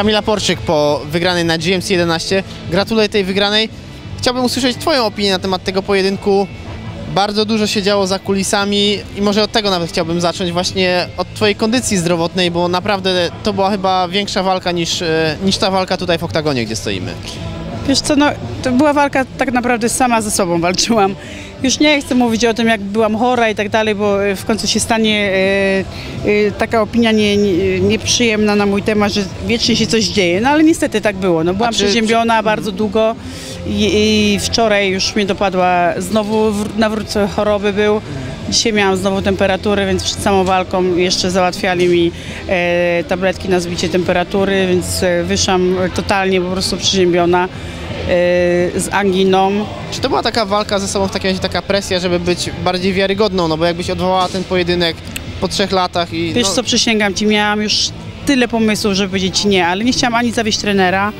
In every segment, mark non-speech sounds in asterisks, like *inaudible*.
Kamila Porczyk po wygranej na GMC 11. Gratuluję tej wygranej. Chciałbym usłyszeć Twoją opinię na temat tego pojedynku. Bardzo dużo się działo za kulisami i może od tego nawet chciałbym zacząć, właśnie od Twojej kondycji zdrowotnej, bo naprawdę to była chyba większa walka niż, e, niż ta walka tutaj w oktagonie, gdzie stoimy. Wiesz co, no, to była walka tak naprawdę sama ze sobą walczyłam. Już nie chcę mówić o tym, jak byłam chora i tak dalej, bo e, w końcu się stanie e, e, taka opinia nie, nie, nieprzyjemna na mój temat, że wiecznie się coś dzieje. No ale niestety tak było. No, byłam czy- przeziębiona bardzo długo i, i wczoraj już mnie dopadła, znowu wr- nawrót choroby był. Dzisiaj miałam znowu temperaturę, więc przed samą walką jeszcze załatwiali mi e, tabletki na zbicie temperatury, więc e, wyszłam totalnie po prostu przeziębiona e, z anginą. Czy to była taka walka ze sobą, w takim razie taka presja, żeby być bardziej wiarygodną, no bo jakbyś odwołała ten pojedynek po trzech latach i... Wiesz no, co, przysięgam Ci, miałam już tyle pomysłów, żeby powiedzieć nie, ale nie chciałam ani zawieść trenera,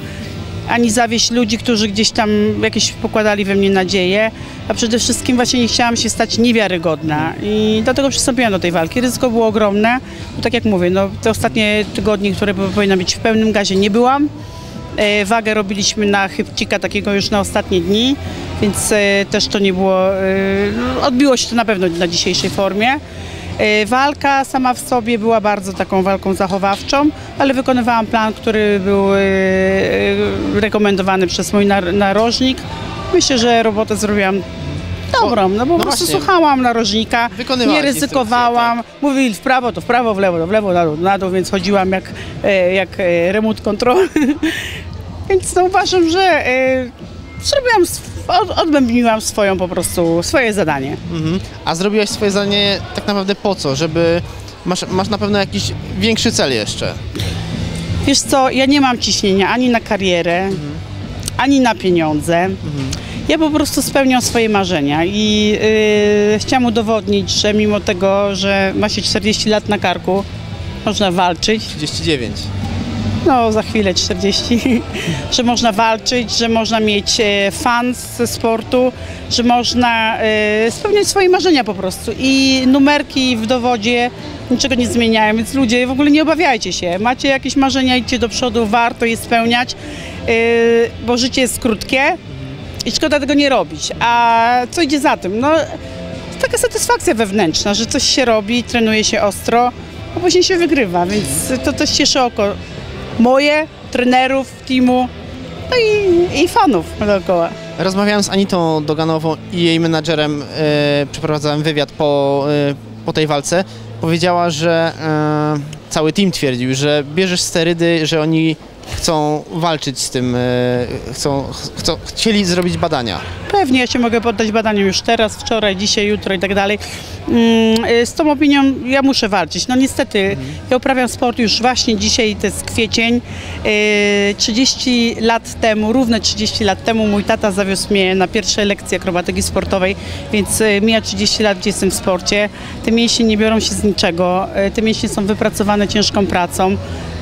ani zawieść ludzi, którzy gdzieś tam jakieś pokładali we mnie nadzieję, a przede wszystkim właśnie nie chciałam się stać niewiarygodna i dlatego przystąpiłam do tej walki. Ryzyko było ogromne, bo tak jak mówię, no, te ostatnie tygodnie, które powinna być w pełnym gazie, nie byłam. E, Wagę robiliśmy na chybcika takiego już na ostatnie dni, więc e, też to nie było, e, no, odbiło się to na pewno na dzisiejszej formie. E, Walka sama w sobie była bardzo taką walką zachowawczą, ale wykonywałam plan, który był e, e, rekomendowany przez mój nar- narożnik. Myślę, że robotę zrobiłam dobrą, no bo no po prostu właśnie. słuchałam narożnika, nie ryzykowałam. Mówili w prawo, to w prawo, w lewo, to w lewo, na dół, na dół, więc chodziłam jak, jak remont kontrol. *laughs* więc no uważam, że zrobiłam, od, odbębniłam swoją po prostu, swoje zadanie. Mhm. A zrobiłaś swoje zadanie tak naprawdę po co? Żeby... Masz, masz na pewno jakiś większy cel jeszcze. Wiesz co, ja nie mam ciśnienia ani na karierę, ani na pieniądze. Ja po prostu spełniam swoje marzenia i yy, chciałam udowodnić, że mimo tego, że ma się 40 lat na karku, można walczyć. 39. No, za chwilę 40, *laughs* że można walczyć, że można mieć e, fan ze sportu, że można e, spełniać swoje marzenia po prostu. I numerki w dowodzie niczego nie zmieniają, więc ludzie w ogóle nie obawiajcie się. Macie jakieś marzenia, idźcie do przodu, warto je spełniać, e, bo życie jest krótkie i szkoda tego nie robić. A co idzie za tym? No, taka satysfakcja wewnętrzna, że coś się robi, trenuje się ostro, a później się wygrywa, więc to też cieszy oko moje, trenerów, teamu, no i, i fanów dookoła. Rozmawiałem z Anitą Doganową i jej menadżerem, e, przeprowadzałem wywiad po, e, po tej walce. Powiedziała, że e, cały team twierdził, że bierzesz sterydy, że oni chcą walczyć z tym, e, chcą, chcą, chcieli zrobić badania. Pewnie ja się mogę poddać badaniom już teraz, wczoraj, dzisiaj, jutro i tak dalej. Mm, y, Z tą opinią ja muszę walczyć. No niestety, ja uprawiam sport już właśnie dzisiaj, to jest kwiecień. Y, 30 lat temu, równe 30 lat temu mój tata zawiózł mnie na pierwsze lekcje akrobatyki sportowej, więc mija 30 lat, gdzie jestem w sporcie. Te mięśnie nie biorą się z niczego, te mięśnie są wypracowane ciężką pracą.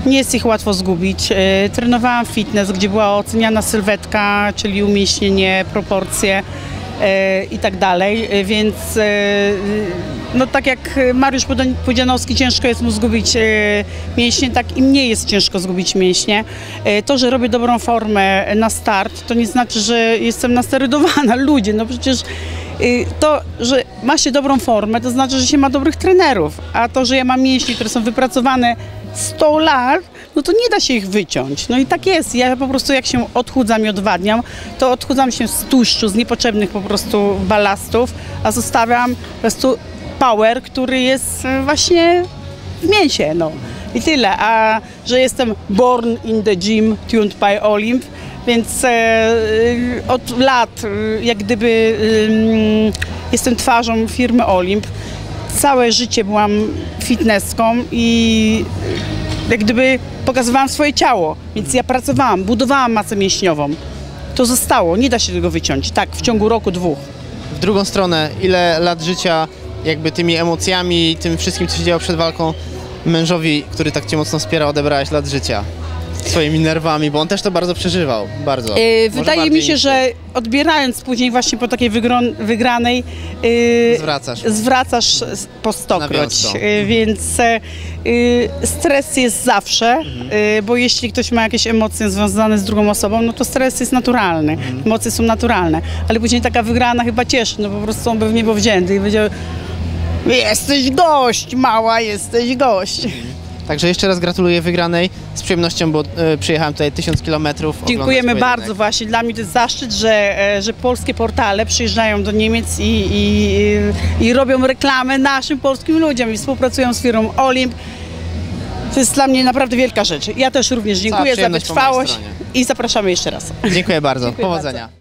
Nie jest ich łatwo zgubić. E, Trenowałam fitness, gdzie była oceniana sylwetka, czyli umieśnienie, proporcje e, i tak dalej, E, więc no tak jak Mariusz Pudzianowski ciężko jest mu zgubić mięśnie, tak i mnie jest ciężko zgubić mięśnie. To, że robię dobrą formę na start, to nie znaczy, że jestem nasterydowana. *laughs* Ludzie, no przecież y, to, że ma się dobrą formę, to znaczy, że się ma dobrych trenerów, a to, że ja mam mięśnie, które są wypracowane 100 lat, no to nie da się ich wyciąć. No i tak jest. Ja po prostu jak się odchudzam i odwadniam, to odchudzam się z tłuszczu, z niepotrzebnych po prostu balastów, a zostawiam po prostu power, który jest y, właśnie w mięsie, no. I tyle. A że jestem born in the gym, tuned by Olymp, więc e, y, od lat y, jak gdyby y, jestem twarzą firmy Olymp. Całe życie byłam fitnesską i jak gdyby pokazywałam swoje ciało, więc ja pracowałam, budowałam masę mięśniową. To zostało, nie da się tego wyciąć, tak, w ciągu roku, dwóch. W drugą stronę, ile lat życia jakby tymi emocjami, tym wszystkim, co się działo przed walką, mężowi, który tak cię mocno wspiera, odebrałeś lat życia? Swoimi nerwami, bo on też to bardzo przeżywał, bardzo. Yy, wydaje mi się, niż że odbierając później właśnie po takiej wygranej yy, Zwracasz. zwracasz po stokroć, yy, więc e, yy, stres jest zawsze, Mhm. yy, bo jeśli ktoś ma jakieś emocje związane z drugą osobą, no to stres jest naturalny, Mhm. emocje są naturalne, ale później taka wygrana chyba cieszy, no po prostu on był w niebo wzięty i powiedział jesteś gość, mała, jesteś gość. Także jeszcze raz gratuluję wygranej. Z przyjemnością, bo e, przyjechałem tutaj tysiąc kilometrów. Dziękujemy bardzo właśnie. Dla mnie to jest zaszczyt, że, e, że polskie portale przyjeżdżają do Niemiec i, i, i robią reklamę naszym polskim ludziom i współpracują z firmą Olimp. To jest dla mnie naprawdę wielka rzecz. Ja też również dziękuję za wytrwałość i zapraszamy jeszcze raz. Dziękuję bardzo. Dziękuję Powodzenia.